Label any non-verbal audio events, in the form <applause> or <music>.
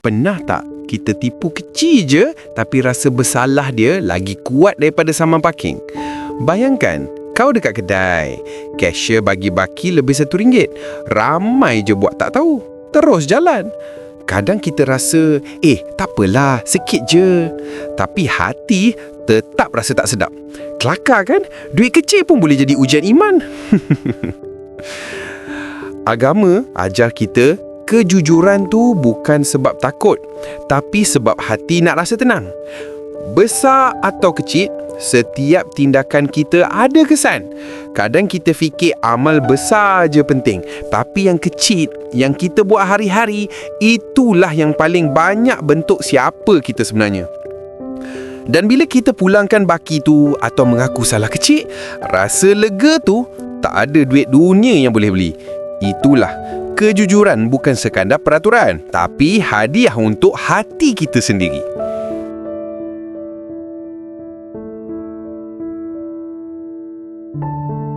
Pernah tak kita tipu kecil je tapi rasa bersalah dia lagi kuat daripada saman parking? Bayangkan, kau dekat kedai. Cashier bagi baki lebih satu ringgit. Ramai je buat tak tahu. Terus jalan. Kadang kita rasa, eh tak apalah, sikit je. Tapi hati tetap rasa tak sedap. Kelakar kan? Duit kecil pun boleh jadi ujian iman. <laughs> Agama ajar kita kejujuran tu bukan sebab takut, tapi sebab hati nak rasa tenang. Besar atau kecil, setiap tindakan kita ada kesan. Kadang kita fikir amal besar je penting, tapi yang kecil yang kita buat hari-hari itulah yang paling banyak bentuk siapa kita sebenarnya. Dan bila kita pulangkan baki tu atau mengaku salah kecil, rasa lega tu tak ada duit dunia yang boleh beli. Itulah kejujuran bukan sekadar peraturan, tapi hadiah untuk hati kita sendiri. thank